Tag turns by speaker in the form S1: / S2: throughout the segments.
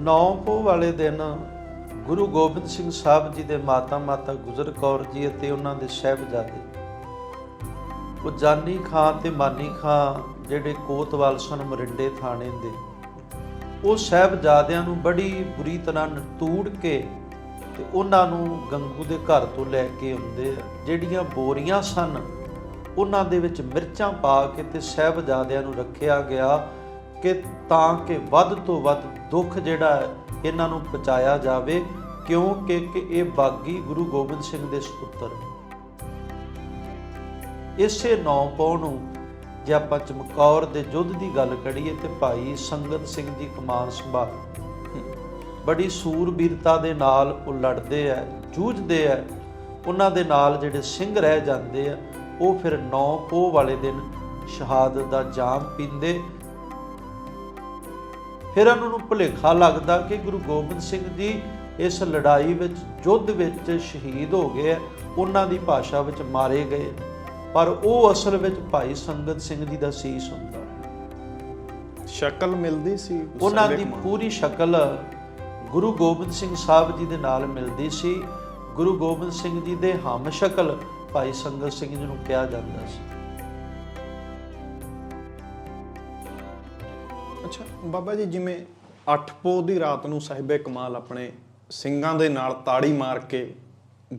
S1: ਨੌ ਪੋਹ ਵਾਲੇ ਦਿਨ ਗੁਰੂ ਗੋਬਿੰਦ ਸਿੰਘ ਸਾਹਿਬ ਜੀ ਦੇ ਮਾਤਾ ਮਾਤਾ ਗੁਜਰ ਕੌਰ ਜੀ ਅਤੇ ਉਹਨਾਂ ਦੇ ਸਹਿਬਜ਼ਾਦੇ ਉਹ ਜਾਨੀ ਖਾਂ ਤੇ ਮਾਨੀ ਖਾਂ ਜਿਹੜੇ ਕੋਤਵਾਲ ਸਨ ਮਰਿੰਡੇ ਥਾਣੇ ਦੇ, ਉਹ ਸਹਿਬਜ਼ਾਦਿਆਂ ਨੂੰ ਬੜੀ ਬੁਰੀ ਤਰ੍ਹਾਂ ਨਤੂੜ ਕੇ ਤੇ ਉਹਨਾਂ ਨੂੰ ਗੰਗੂ ਦੇ ਘਰ ਤੋਂ ਲੈ ਕੇ ਆਉਂਦੇ ਆ। ਜਿਹੜੀਆਂ ਬੋਰੀਆਂ ਸਨ, ਉਹਨਾਂ ਦੇ ਵਿੱਚ ਮਿਰਚਾਂ ਪਾ ਕੇ ਤੇ ਸਹਿਬਜ਼ਾਦਿਆਂ ਨੂੰ ਰੱਖਿਆ ਗਿਆ ਕਿ ਤਾਂ ਕਿ ਵੱਧ ਤੋਂ ਵੱਧ ਦੁੱਖ ਜਿਹੜਾ ਹੈ ਇਹਨਾਂ ਨੂੰ ਪਹੁੰਚਾਇਆ ਜਾਵੇ, ਕਿਉਂਕਿ ਕਿ ਇਹ ਬਾਗੀ ਗੁਰੂ ਗੋਬਿੰਦ ਸਿੰਘ ਦੇ ਸੁਪੁੱਤਰ ਇਸੇ ਨੌ ਪੌ ਨੂੰ ਜੇ ਆਪਾਂ ਚਮਕੌਰ ਦੇ ਯੁੱਧ ਦੀ ਗੱਲ ਕਰੀਏ ਤੇ ਭਾਈ ਸੰਗਤ ਸਿੰਘ ਜੀ ਕਮਾਨ ਸੰਭਾਲ। ਬੜੀ ਸੂਰਬੀਰਤਾ ਦੇ ਨਾਲ ਉਹ ਲੜਦੇ ਆ, ਜੂਝਦੇ ਆ, ਉਹਨਾਂ ਦੇ ਨਾਲ ਜਿਹੜੇ ਸਿੰਘ ਰਹਿ ਜਾਂਦੇ ਆ, ਉਹ ਫਿਰ ਨੌ ਪੋਹ ਵਾਲੇ ਦਿਨ ਸ਼ਹਾਦਤ ਦਾ ਜਾਮ ਪੀਂਦੇ ਫਿਰ ਉਹਨਾਂ ਨੂੰ ਭੁਲੇਖਾ ਲੱਗਦਾ ਕਿ ਗੁਰੂ ਗੋਬਿੰਦ ਸਿੰਘ ਜੀ ਇਸ ਲੜਾਈ ਵਿੱਚ ਯੁੱਧ ਵਿੱਚ ਸ਼ਹੀਦ ਹੋ ਗਏ ਉਹਨਾਂ ਦੀ ਭਾਸ਼ਾ ਵਿੱਚ ਮਾਰੇ ਗਏ ਪਰ ਉਹ ਅਸਲ ਵਿੱਚ ਭਾਈ ਸੰਗਤ ਸਿੰਘ ਜੀ ਦਾ ਸੀਸ ਹੁੰਦਾ
S2: ਸ਼ਕਲ ਮਿਲਦੀ ਸੀ
S1: ਉਹਨਾਂ ਦੀ। ਪੂਰੀ ਸ਼ਕਲ ਗੁਰੂ ਗੋਬਿੰਦ ਸਿੰਘ ਸਾਹਿਬ ਜੀ ਦੇ ਨਾਲ ਮਿਲਦੀ ਸੀ। ਗੁਰੂ ਗੋਬਿੰਦ ਸਿੰਘ ਜੀ ਦੇ ਹਮ ਸ਼ਕਲ ਭਾਈ ਸੰਗਤ ਸਿੰਘ ਜੀ ਨੂੰ ਕਿਹਾ ਜਾਂਦਾ ਸੀ।
S2: ਬਾਬਾ ਜੀ, ਜਿਵੇਂ 8 ਪੋ ਦੀ ਰਾਤ ਨੂੰ ਸਾਹਿਬੇ ਕਮਾਲ ਆਪਣੇ ਸਿੰਘਾਂ ਦੇ ਨਾਲ ਤਾੜੀ ਮਾਰ ਕੇ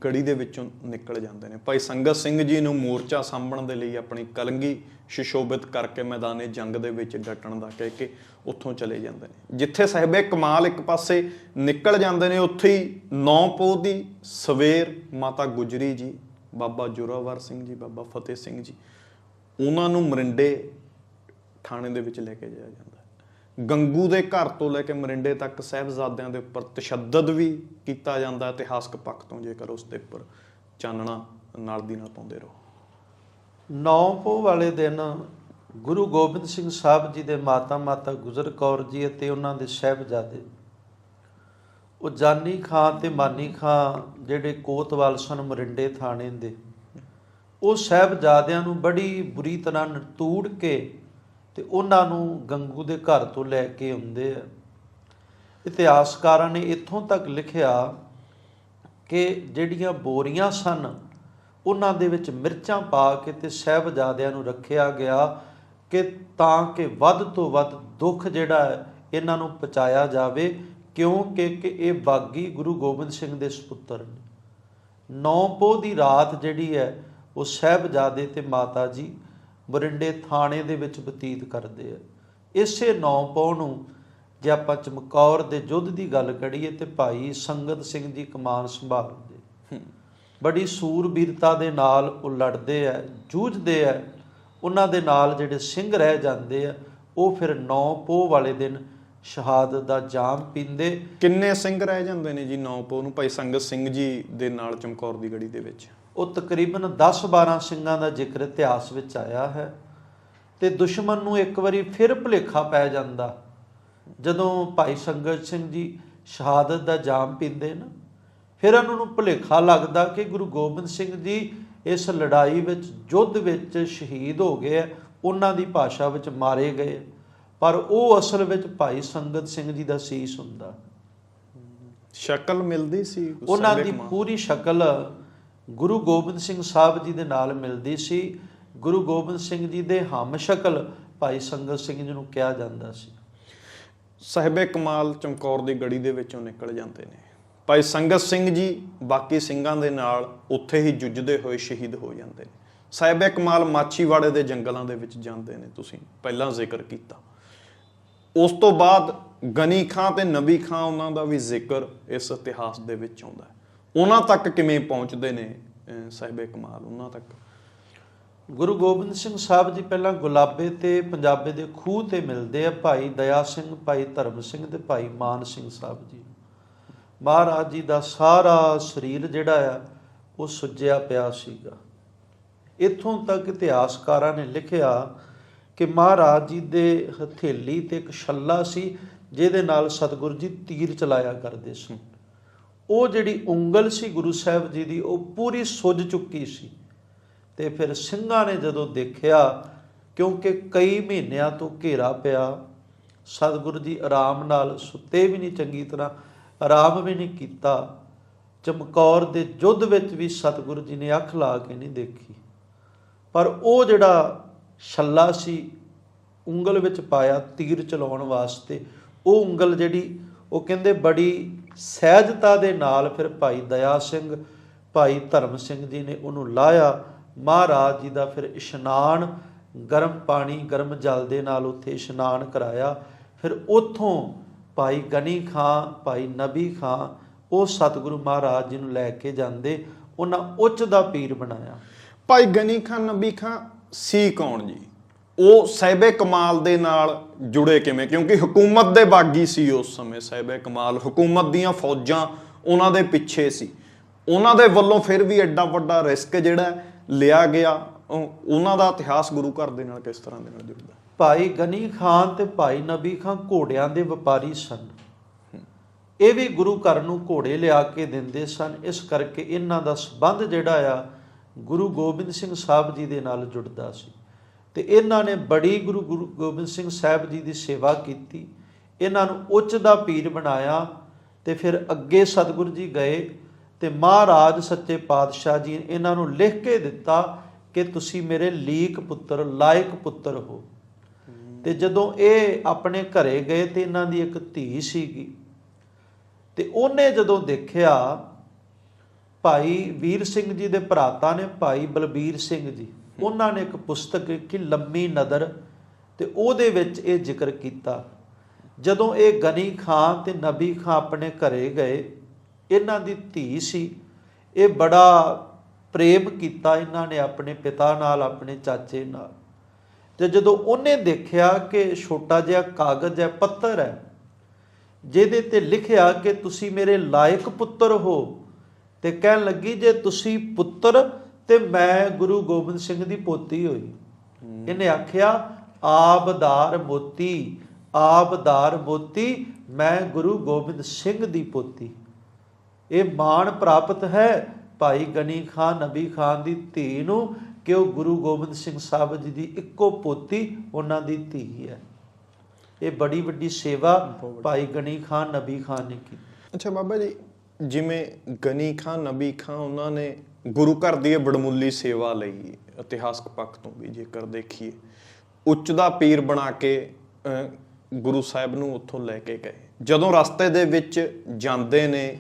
S2: ਗੜੀ ਦੇ ਵਿੱਚੋਂ ਨਿਕਲ ਜਾਂਦੇ ਨੇ। ਭਾਈ ਸੰਗਤ ਸਿੰਘ ਜੀ ਨੂੰ ਮੋਰਚਾ ਸਾਂਭਣ ਦੇ ਲਈ ਆਪਣੀ ਕਲੰਗੀ ਸ਼ਿਸ਼ੋਭਿਤ ਕਰਕੇ ਮੈਦਾਨੇ ਜੰਗ ਦੇ ਵਿੱਚ ਡਟਣ ਦਾ ਕਹਿ ਕੇ ਉੱਥੋਂ ਚਲੇ ਜਾਂਦੇ ਨੇ। ਜਿੱਥੇ ਸਾਹਿਬੇ ਕਮਾਲ ਇੱਕ ਪਾਸੇ ਨਿਕਲ ਜਾਂਦੇ ਨੇ, ਉੱਥੇ ਹੀ ਨੌ ਪੋ ਦੀ ਸਵੇਰ ਮਾਤਾ ਗੁਜਰੀ ਜੀ, ਬਾਬਾ ਜੋਰਾਵਰ ਸਿੰਘ ਜੀ, ਬਾਬਾ ਫਤਿਹ ਸਿੰਘ ਜੀ, ਉਹਨਾਂ ਨੂੰ ਮਰਿੰਡੇ ਥਾਣੇ ਦੇ ਵਿੱਚ ਲੈ ਕੇ ਜਾਇਆ ਜਾਂਦਾ। ਗੰਗੂ ਦੇ ਘਰ ਤੋਂ ਲੈ ਕੇ ਮਰਿੰਡੇ ਤੱਕ ਸਹਿਬਜ਼ਾਦਿਆਂ ਦੇ ਉੱਪਰ ਤਸ਼ੱਦਦ ਵੀ ਕੀਤਾ ਜਾਂਦਾ ਇਤਿਹਾਸਕ ਪੱਖ ਤੋਂ ਜੇਕਰ ਉਸ ਦੇ ਉੱਪਰ ਚਾਨਣਾ ਨਾਲ ਦੀ ਨਾਲ ਪਾਉਂਦੇ ਰਹੋ।
S1: ਨੌ ਪੋਹ ਵਾਲੇ ਦਿਨ ਗੁਰੂ ਗੋਬਿੰਦ ਸਿੰਘ ਸਾਹਿਬ ਜੀ ਦੇ ਮਾਤਾ ਮਾਤਾ ਗੁਜਰ ਕੌਰ ਜੀ ਅਤੇ ਉਹਨਾਂ ਦੇ ਸਹਿਬਜ਼ਾਦੇ, ਉਹ ਜਾਨੀ ਖਾਂ ਤੇ ਮਾਨੀ ਖਾਂ ਜਿਹੜੇ ਕੋਤਵਾਲ ਸਨ ਮਰਿੰਡੇ ਥਾਣੇ ਦੇ, ਉਹ ਸਹਿਬਜ਼ਾਦਿਆਂ ਨੂੰ ਬੜੀ ਬੁਰੀ ਤਰ੍ਹਾਂ ਨਤੂੜ ਕੇ ਤੇ ਉਹਨਾਂ ਨੂੰ ਗੰਗੂ ਦੇ ਘਰ ਤੋਂ ਲੈ ਕੇ ਆਉਂਦੇ ਆ। ਇਤਿਹਾਸਕਾਰਾਂ ਨੇ ਇੱਥੋਂ ਤੱਕ ਲਿਖਿਆ ਕਿ ਜਿਹੜੀਆਂ ਬੋਰੀਆਂ ਸਨ, ਉਹਨਾਂ ਦੇ ਵਿੱਚ ਮਿਰਚਾਂ ਪਾ ਕੇ ਤੇ ਸਹਿਬਜ਼ਾਦਿਆਂ ਨੂੰ ਰੱਖਿਆ ਗਿਆ ਕਿ ਤਾਂ ਕਿ ਵੱਧ ਤੋਂ ਵੱਧ ਦੁੱਖ ਜਿਹੜਾ ਹੈ, ਇਹਨਾਂ ਨੂੰ ਪਹੁੰਚਾਇਆ ਜਾਵੇ, ਕਿਉਂਕਿ ਕਿ ਇਹ ਬਾਗੀ ਗੁਰੂ ਗੋਬਿੰਦ ਸਿੰਘ ਦੇ ਸੁਪੁੱਤਰ ਨੇ। ਨੌ ਪੋਹ ਦੀ ਰਾਤ ਜਿਹੜੀ ਹੈ, ਉਹ ਸਹਿਬਜ਼ਾਦੇ ਤੇ ਮਾਤਾ ਜੀ ਬਰਿੰਡੇ ਥਾਣੇ ਦੇ ਵਿੱਚ ਬਤੀਤ ਕਰਦੇ ਆ। ਇਸੇ ਨੌ ਪੋਹ ਨੂੰ ਜੇ ਆਪਾਂ ਚਮਕੌਰ ਦੇ ਯੁੱਧ ਦੀ ਗੱਲ ਕਰੀਏ ਤੇ ਭਾਈ ਸੰਗਤ ਸਿੰਘ ਜੀ ਕਮਾਨ ਸੰਭਾਲਦੇ। ਬੜੀ ਸੂਰਬੀਰਤਾ ਦੇ ਨਾਲ ਉਹ ਲੜਦੇ ਆ ਜੂਝਦੇ ਆ। ਉਹਨਾਂ ਦੇ ਨਾਲ ਜਿਹੜੇ ਸਿੰਘ ਰਹਿ ਜਾਂਦੇ ਆ ਉਹ ਫਿਰ ਨੌ ਪੋਹ ਵਾਲੇ ਦਿਨ ਸ਼ਹਾਦਤ ਦਾ ਜਾਮ ਪੀਂਦੇ।
S2: ਕਿੰਨੇ ਸਿੰਘ ਰਹਿ ਜਾਂਦੇ ਨੇ ਜੀ 9 ਪੋ ਨੂੰ? ਭਾਈ ਸੰਗਤ ਸਿੰਘ ਜੀ ਦੇ ਨਾਲ ਚਮਕੌਰ ਦੀ ਗੜੀ ਦੇ ਵਿੱਚ।
S1: ਉਹ ਤਕਰੀਬਨ 10-12 ਸਿੰਘਾਂ ਦਾ ਜ਼ਿਕਰ ਇਤਿਹਾਸ ਵਿੱਚ ਆਇਆ ਹੈ ਤੇ ਦੁਸ਼ਮਣ ਨੂੰ ਇੱਕ ਵਾਰੀ ਫਿਰ ਭੁਲੇਖਾ ਪੈ ਜਾਂਦਾ। ਜਦੋਂ ਭਾਈ ਸੰਗਤ ਸਿੰਘ ਜੀ ਸ਼ਹਾਦਤ ਦਾ ਜਾਮ ਪੀਂਦੇ ਨਾ ਫਿਰ ਉਹਨਾਂ ਨੂੰ ਭੁਲੇਖਾ ਲੱਗਦਾ ਕਿ ਗੁਰੂ ਗੋਬਿੰਦ ਸਿੰਘ ਜੀ ਇਸ ਲੜਾਈ ਵਿੱਚ ਯੁੱਧ ਵਿੱਚ ਸ਼ਹੀਦ ਹੋ ਗਏ ਉਹਨਾਂ ਦੀ ਭਾਸ਼ਾ ਵਿੱਚ ਮਾਰੇ ਗਏ। ਪਰ ਉਹ ਅਸਲ ਵਿੱਚ ਭਾਈ ਸੰਗਤ ਸਿੰਘ ਜੀ ਦਾ ਸੀਸ ਹੁੰਦਾ।
S2: ਸ਼ਕਲ ਮਿਲਦੀ ਸੀ
S1: ਉਹਨਾਂ ਦੀ। ਪੂਰੀ ਸ਼ਕਲ ਗੁਰੂ ਗੋਬਿੰਦ ਸਿੰਘ ਸਾਹਿਬ ਜੀ ਦੇ ਨਾਲ ਮਿਲਦੀ ਸੀ। ਗੁਰੂ ਗੋਬਿੰਦ ਸਿੰਘ ਜੀ ਦੇ ਹਮ ਸ਼ਕਲ ਭਾਈ ਸੰਗਤ ਸਿੰਘ ਜੀ ਨੂੰ ਕਿਹਾ ਜਾਂਦਾ ਸੀ।
S2: ਸਾਹਿਬੇ ਕਮਾਲ ਚਮਕੌਰ ਦੀ ਗੜੀ ਦੇ ਵਿੱਚੋਂ ਨਿਕਲ ਜਾਂਦੇ ਨੇ। ਭਾਈ ਸੰਗਤ ਸਿੰਘ ਜੀ ਬਾਕੀ ਸਿੰਘਾਂ ਦੇ ਨਾਲ ਉੱਥੇ ਹੀ ਜੁੱਝਦੇ ਹੋਏ ਸ਼ਹੀਦ ਹੋ ਜਾਂਦੇ ਨੇ। ਸਾਹਿਬੇ ਕਮਾਲ ਮਾਛੀਵਾੜੇ ਦੇ ਜੰਗਲਾਂ ਦੇ ਵਿੱਚ ਜਾਂਦੇ ਨੇ ਤੁਸੀਂ, ਪਹਿਲਾਂ ਜ਼ਿਕਰ ਕੀਤਾ। ਉਸ ਤੋਂ ਬਾਅਦ ਗਨੀ ਖਾਂ ਤੇ ਨਬੀ ਖਾਂ ਉਹਨਾਂ ਦਾ ਵੀ ਜ਼ਿਕਰ ਇਸ ਇਤਿਹਾਸ ਦੇ ਵਿੱਚ ਆਉਂਦਾ ਹੈ। ਉਹਨਾਂ ਤੱਕ ਕਿਵੇਂ ਪਹੁੰਚਦੇ ਨੇ, ਅਹ, ਸਾਹਿਬੇ ਕਮਾਲ, ਉਹਨਾਂ ਤੱਕ?
S1: ਗੁਰੂ ਗੋਬਿੰਦ ਸਿੰਘ ਸਾਹਿਬ ਜੀ ਪਹਿਲਾਂ ਗੁਲਾਬੇ ਤੇ ਪੰਜਾਬੇ ਦੇ ਖੂਹ ਤੇ ਮਿਲਦੇ ਆ ਭਾਈ ਦਇਆ ਸਿੰਘ, ਭਾਈ ਧਰਮ ਸਿੰਘ ਤੇ ਭਾਈ ਮਾਨ ਸਿੰਘ ਸਾਹਿਬ ਜੀ। ਮਹਾਰਾਜ ਜੀ ਦਾ ਸਾਰਾ ਸਰੀਰ ਜਿਹੜਾ ਆ, ਉਹ ਸੁੱਜਿਆ ਪਿਆ ਸੀਗਾ। ਇੱਥੋਂ ਤੱਕ ਇਤਿਹਾਸਕਾਰਾਂ ਨੇ ਲਿਖਿਆ ਕਿ ਮਹਾਰਾਜ ਜੀ ਦੇ ਹਥੇਲੀ ਤੇ ਇੱਕ ਛੱਲਾ ਸੀ, ਜਿਹਦੇ ਨਾਲ ਸਤਿਗੁਰੂ ਜੀ ਤੀਰ ਚਲਾਇਆ ਕਰਦੇ ਸੀ। ਉਹ ਜਿਹੜੀ ਉਂਗਲ ਸੀ ਗੁਰੂ ਸਾਹਿਬ ਜੀ ਦੀ, ਉਹ ਪੂਰੀ ਸੁੱਜ ਚੁੱਕੀ ਸੀ। ਤੇ ਫਿਰ ਸਿੰਘਾਂ ਨੇ ਜਦੋਂ ਦੇਖਿਆ, ਕਿਉਂਕਿ ਕਈ ਮਹੀਨਿਆਂ ਤੋਂ ਘੇਰਾ ਪਿਆ, ਸਤਿਗੁਰੂ ਜੀ ਆਰਾਮ ਨਾਲ ਸੁੱਤੇ ਵੀ ਨਹੀਂ ਚੰਗੀ ਤਰ੍ਹਾਂ, ਆਰਾਮ ਵੀ ਨਹੀਂ ਕੀਤਾ, ਚਮਕੌਰ ਦੇ ਯੁੱਧ ਵਿੱਚ ਵੀ ਸਤਿਗੁਰੂ ਜੀ ਨੇ ਅੱਖ ਲਾ ਕੇ ਨਹੀਂ ਦੇਖੀ। ਪਰ ਉਹ ਜਿਹੜਾ ਛੱਲਾ ਸੀ, ਉਂਗਲ ਵਿੱਚ ਪਾਇਆ ਤੀਰ ਚਲਾਉਣ ਵਾਸਤੇ, ਉਹ ਉਂਗਲ ਜਿਹੜੀ, ਉਹ ਕਹਿੰਦੇ ਬੜੀ ਸਹਿਜਤਾ ਦੇ ਨਾਲ ਫਿਰ ਭਾਈ ਦਇਆ ਸਿੰਘ, ਭਾਈ ਧਰਮ ਸਿੰਘ ਜੀ ਨੇ ਉਹਨੂੰ ਲਾਇਆ। ਮਹਾਰਾਜ ਜੀ ਦਾ ਫਿਰ ਇਸ਼ਨਾਨ, ਗਰਮ ਪਾਣੀ, ਗਰਮ ਜਲ ਦੇ ਨਾਲ ਉੱਥੇ ਇਸ਼ਨਾਨ ਕਰਾਇਆ। ਫਿਰ ਉੱਥੋਂ ਭਾਈ ਗਨੀ ਖਾਂ, ਭਾਈ ਨਬੀ ਖਾਂ, ਉਹ ਸਤਿਗੁਰੂ ਮਹਾਰਾਜ ਜੀ ਨੂੰ ਲੈ ਕੇ ਜਾਂਦੇ। ਉਹਨਾਂ ਉੱਚ ਦਾ ਪੀਰ ਬਣਾਇਆ।
S2: ਭਾਈ ਗਨੀ ਖਾਨ ਨਬੀ ਖਾਂ, ਸੀ ਕੌਣ ਜੀ? ਉਹ ਸਹਿਬੇ ਕਮਾਲ ਦੇ ਨਾਲ ਜੁੜੇ ਕਿਵੇਂ? ਕਿਉਂਕਿ ਹਕੂਮਤ ਦੇ ਬਾਗੀ ਸੀ ਉਸ ਸਮੇਂ, ਸਹਿਬੇ ਕਮਾਲ। ਹਕੂਮਤ ਦੀਆਂ ਫੌਜਾਂ ਉਹਨਾਂ ਦੇ ਪਿੱਛੇ ਸੀ। ਉਹਨਾਂ ਦੇ ਵੱਲੋਂ ਫਿਰ ਵੀ ਐਡਾ ਵੱਡਾ ਰਿਸਕ ਜਿਹੜਾ ਲਿਆ ਗਿਆ। ਉਹ- ਉਹਨਾਂ ਦਾ ਇਤਿਹਾਸ ਗੁਰੂ ਘਰ ਦੇ ਨਾਲ ਕਿਸ ਤਰ੍ਹਾਂ ਦੇ ਨਾਲ ਜੁੜਦਾ?
S1: ਭਾਈ ਗਨੀ ਖਾਨ ਤੇ ਭਾਈ ਨਬੀ ਖਾਨ ਘੋੜਿਆਂ ਦੇ ਵਪਾਰੀ ਸਨ। ਇਹ ਵੀ ਗੁਰੂ ਘਰ ਨੂੰ ਘੋੜੇ ਲਿਆ ਕੇ ਦਿੰਦੇ ਸਨ। ਇਸ ਕਰਕੇ ਇਹਨਾਂ ਦਾ ਸਬੰਧ ਜਿਹੜਾ ਆ ਗੁਰੂ ਗੋਬਿੰਦ ਸਿੰਘ ਸਾਹਿਬ ਜੀ ਦੇ ਨਾਲ ਜੁੜਦਾ ਸੀ। ਤੇ ਇਹਨਾਂ ਨੇ ਬੜੀ ਗੁਰੂ ਗੁਰੂ ਗੋਬਿੰਦ ਸਿੰਘ ਸਾਹਿਬ ਜੀ ਦੀ ਸੇਵਾ ਕੀਤੀ, ਇਹਨਾਂ ਨੂੰ ਉੱਚ ਦਾ ਪੀਰ ਬਣਾਇਆ ਤੇ ਫਿਰ ਅੱਗੇ ਸਤਿਗੁਰੂ ਜੀ ਗਏ ਤੇ ਮਹਾਰਾਜ ਸੱਚੇ ਪਾਤਸ਼ਾਹ ਜੀ ਇਹਨਾਂ ਨੂੰ ਲਿਖ ਕੇ ਦਿੱਤਾ ਕਿ ਤੁਸੀਂ ਮੇਰੇ ਲੀਕ ਪੁੱਤਰ, ਲਾਇਕ ਪੁੱਤਰ ਹੋ। ਤੇ ਜਦੋਂ ਇਹ ਆਪਣੇ ਘਰੇ ਗਏ ਤੇ ਇਹਨਾਂ ਦੀ ਇੱਕ ਧੀ ਸੀਗੀ। ਤੇ ਉਹਨੇ ਜਦੋਂ ਦੇਖਿਆ, ਭਾਈ ਵੀਰ ਸਿੰਘ ਜੀ ਦੇ ਭਰਾਤਾ ਨੇ ਭਾਈ ਬਲਬੀਰ ਸਿੰਘ ਜੀ। ਉਹਨਾਂ ਨੇ ਇੱਕ ਪੁਸਤਕ ਲਿਖੀ ਲੰਮੀ ਨਦਰ ਤੇ ਉਹਦੇ ਵਿੱਚ ਇਹ ਜ਼ਿਕਰ ਕੀਤਾ, ਜਦੋਂ ਇਹ ਗਨੀ ਖਾਂ ਤੇ ਨਬੀ ਖਾਂ ਆਪਣੇ ਘਰੇ ਗਏ, ਇਹਨਾਂ ਦੀ ਧੀ ਸੀ, ਇਹ ਬੜਾ ਪ੍ਰੇਮ ਕੀਤਾ ਇਹਨਾਂ ਨੇ ਆਪਣੇ ਪਿਤਾ ਨਾਲ, ਆਪਣੇ ਚਾਚੇ ਨਾਲ। ਤੇ ਜਦੋਂ ਉਹਨੇ ਦੇਖਿਆ ਕਿ ਛੋਟਾ ਜਿਹਾ ਕਾਗਜ਼ ਹੈ, ਪੱਤਰ ਹੈ, ਜਿਹਦੇ ਤੇ ਲਿਖਿਆ ਕਿ ਤੁਸੀਂ ਮੇਰੇ ਲਾਇਕ ਪੁੱਤਰ ਹੋ, ਤੇ ਕਹਿਣ ਲੱਗੀ, ਜੇ ਤੁਸੀਂ ਪੁੱਤਰ ਤੇ ਮੈਂ ਗੁਰੂ ਗੋਬਿੰਦ ਸਿੰਘ ਦੀ ਪੋਤੀ ਹੋਈ। ਇਹਨੇ ਆਖਿਆ, ਆਬਦਾਰ ਮੋਤੀ ਆਬਦਾਰ ਮੋਤੀ, ਮੈਂ ਗੁਰੂ ਗੋਬਿੰਦ ਸਿੰਘ ਦੀ ਪੋਤੀ। ਇਹ ਮਾਣ ਪ੍ਰਾਪਤ ਹੈ ਭਾਈ ਗਨੀ ਖਾਨ, ਨਬੀ ਖਾਨ ਦੀ ਧੀ ਨੂੰ ਕਿ ਉਹ ਗੁਰੂ ਗੋਬਿੰਦ ਸਿੰਘ ਸਾਹਿਬ ਜੀ ਦੀ ਇੱਕੋ ਪੋਤੀ ਉਹਨਾਂ ਦੀ ਧੀ ਹੈ। ਇਹ ਬੜੀ ਵੱਡੀ ਸੇਵਾ ਭਾਈ ਗਨੀ ਖਾਨ, ਨਬੀ ਖਾਨ ਨੇ ਕੀਤੀ।
S2: ਅੱਛਾ ਬਾਬਾ ਜੀ, ਜਿਵੇਂ ਗਨੀ ਖਾਨ, ਨਬੀ ਖਾਨ ਉਹਨਾਂ ਨੇ ਗੁਰੂ ਘਰ ਦੀ ਇਹ ਬੜਮੁੱਲੀ ਸੇਵਾ ਲਈ ਇਤਿਹਾਸਕ ਪੱਖ ਤੋਂ ਵੀ ਜੇਕਰ ਦੇਖੀਏ, ਉੱਚ ਦਾ ਪੀਰ ਬਣਾ ਕੇ ਗੁਰੂ ਸਾਹਿਬ ਨੂੰ ਉੱਥੋਂ ਲੈ ਕੇ ਗਏ। ਜਦੋਂ ਰਸਤੇ ਦੇ ਵਿੱਚ ਜਾਂਦੇ ਨੇ,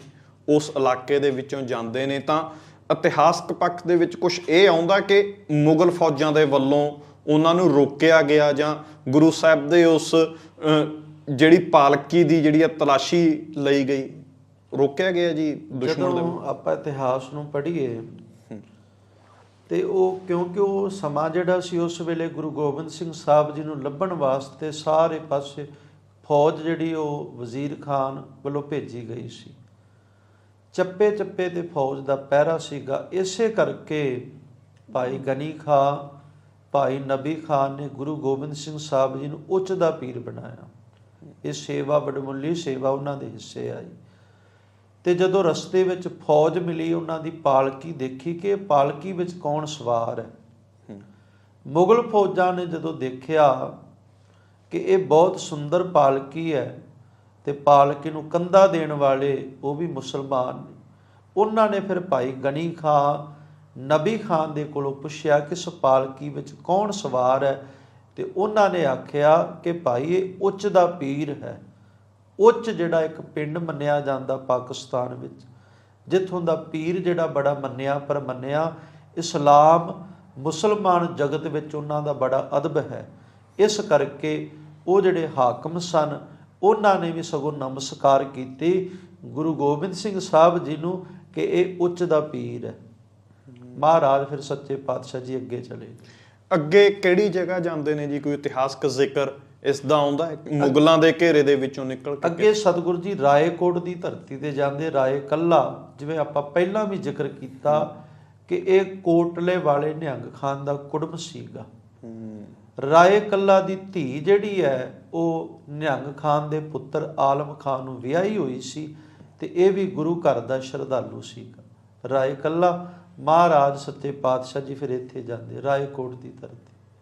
S2: ਉਸ ਇਲਾਕੇ ਦੇ ਵਿੱਚੋਂ ਜਾਂਦੇ ਨੇ, ਤਾਂ ਇਤਿਹਾਸਕ ਪੱਖ ਦੇ ਵਿੱਚ ਕੁਝ ਇਹ ਆਉਂਦਾ ਕਿ ਮੁਗਲ ਫੌਜਾਂ ਦੇ ਵੱਲੋਂ ਉਹਨਾਂ ਨੂੰ ਰੋਕਿਆ ਗਿਆ ਜਾਂ ਗੁਰੂ ਸਾਹਿਬ ਦੇ ਉਸ ਜਿਹੜੀ ਪਾਲਕੀ ਦੀ ਜਿਹੜੀ ਆ ਤਲਾਸ਼ੀ ਲਈ ਗਈ ਰੋਕਿਆ ਗਿਆ ਜੀ ਦੁਸ਼ਮਣ ਦੇ
S1: ਜਦੋਂ ਆਪਾਂ ਇਤਿਹਾਸ ਨੂੰ ਪੜ੍ਹੀਏ ਤੇ ਉਹ ਕਿਉਂਕਿ ਉਹ ਸਮਾਂ ਜਿਹੜਾ ਸੀ ਉਸ ਵੇਲੇ ਗੁਰੂ ਗੋਬਿੰਦ ਸਿੰਘ ਸਾਹਿਬ ਜੀ ਨੂੰ ਲੱਭਣ ਵਾਸਤੇ ਸਾਰੇ ਪਾਸੇ ਫੌਜ ਜਿਹੜੀ ਉਹ ਵਜ਼ੀਰ ਖਾਨ ਵੱਲੋਂ ਭੇਜੀ ਗਈ ਸੀ। ਚੱਪੇ ਚੱਪੇ ਤੇ ਫੌਜ ਦਾ ਪਹਿਰਾ ਸੀਗਾ। ਇਸੇ ਕਰਕੇ ਭਾਈ ਗਨੀ ਖਾਂ ਭਾਈ ਨਬੀ ਖਾਨ ਨੇ ਗੁਰੂ ਗੋਬਿੰਦ ਸਿੰਘ ਸਾਹਿਬ ਜੀ ਨੂੰ ਉੱਚ ਦਾ ਪੀਰ ਬਣਾਇਆ। ਇਹ ਸੇਵਾ ਬੜਮੁੱਲੀ ਸੇਵਾ ਉਹਨਾਂ ਦੇ ਹਿੱਸੇ ਆਈ। ਤੇ ਜਦੋਂ ਰਸਤੇ ਵਿੱਚ ਫੌਜ ਮਿਲੀ ਉਹਨਾਂ ਦੀ ਪਾਲਕੀ ਦੇਖੀ ਕਿ ਪਾਲਕੀ ਵਿੱਚ ਕੌਣ ਸਵਾਰ ਹੈ। ਮੁਗਲ ਫੌਜਾਂ ਨੇ ਜਦੋਂ ਦੇਖਿਆ ਕਿ ਇਹ ਬਹੁਤ ਸੁੰਦਰ ਪਾਲਕੀ ਹੈ ਤੇ ਪਾਲਕੀ ਨੂੰ ਕੰਧਾ ਦੇਣ ਵਾਲੇ ਉਹ ਵੀ ਮੁਸਲਮਾਨ ਨੇ ਉਹਨਾਂ ਨੇ ਫਿਰ ਭਾਈ ਗਨੀ ਖਾਂ ਨਬੀ ਖਾਨ ਦੇ ਕੋਲੋਂ ਪੁੱਛਿਆ ਕਿ ਇਸ ਪਾਲਕੀ ਵਿੱਚ ਕੌਣ ਸਵਾਰ ਹੈ ਤੇ ਉਹਨਾਂ ਨੇ ਆਖਿਆ ਕਿ ਭਾਈ ਇਹ ਉੱਚ ਦਾ ਪੀਰ ਹੈ। ਉੱਚ ਜਿਹੜਾ ਇੱਕ ਪਿੰਡ ਮੰਨਿਆ ਜਾਂਦਾ ਪਾਕਿਸਤਾਨ ਵਿੱਚ, ਜਿੱਥੋਂ ਦਾ ਪੀਰ ਜਿਹੜਾ ਬੜਾ ਮੰਨਿਆ, ਪਰ ਮੰਨਿਆ ਇਸਲਾਮ ਮੁਸਲਮਾਨ ਜਗਤ ਵਿੱਚ ਉਹਨਾਂ ਦਾ ਬੜਾ ਅਦਬ ਹੈ। ਇਸ ਕਰਕੇ ਉਹ ਜਿਹੜੇ ਹਾਕਮ ਸਨ, ਉਹਨਾਂ ਨੇ ਵੀ ਸਗੋਂ ਨਮਸਕਾਰ ਕੀਤੀ ਗੁਰੂ ਗੋਬਿੰਦ ਸਿੰਘ ਸਾਹਿਬ ਜੀ ਨੂੰ ਕਿ ਇਹ ਉੱਚ ਦਾ ਪੀਰ ਹੈ। ਮਹਾਰਾਜ ਫਿਰ ਸੱਚੇ ਪਾਤਸ਼ਾਹ ਜੀ ਅੱਗੇ ਚਲੇ।
S2: ਅੱਗੇ ਕਿਹੜੀ ਜਗ੍ਹਾ ਜਾਂਦੇ ਨੇ ਜੀ? ਕੋਈ ਇਤਿਹਾਸਕ ਜ਼ਿਕਰ? ਇਸ ਦਾ ਆਉਂਦਾ ਮੁਗਲਾਂ ਦੇ ਘੇਰੇ ਦੇ ਵਿੱਚੋਂ ਨਿਕਲ ਕੇ
S1: ਅੱਗੇ ਸਤਿਗੁਰੂ ਜੀ ਰਾਏਕੋਟ ਦੀ ਧਰਤੀ ਤੇ ਜਾਂਦੇ ਰਾਏ ਕੱਲਾ ਜਿਵੇਂ ਆਪਾਂ ਪਹਿਲਾਂ ਵੀ ਜ਼ਿਕਰ ਕੀਤਾ ਕਿ ਇਹ ਕੋਟਲੇ ਵਾਲੇ ਨਿਹੰਗ ਖਾਨ ਦਾ ਕੁੜਮ ਸੀਗਾ। ਰਾਏ ਕੱਲਾ ਦੀ ਧੀ ਜਿਹੜੀ ਹੈ ਉਹ ਨਿਹੰਗ ਖਾਨ ਦੇ ਪੁੱਤਰ ਆਲਮ ਖਾਨ ਨੂੰ ਵਿਆਹੀ ਹੋਈ ਸੀ ਤੇ ਇਹ ਵੀ ਗੁਰੂ ਘਰ ਦਾ ਸ਼ਰਧਾਲੂ ਸੀਗਾ। ਰਾਏ ਕੱਲਾ ਮਹਾਰਾਜ ਸੱਚੇ ਪਾਤਸ਼ਾਹ ਜੀ ਫਿਰ ਇੱਥੇ ਜਾਂਦੇ ਰਾਏਕੋਟ ਦੀ ਧਰਤੀ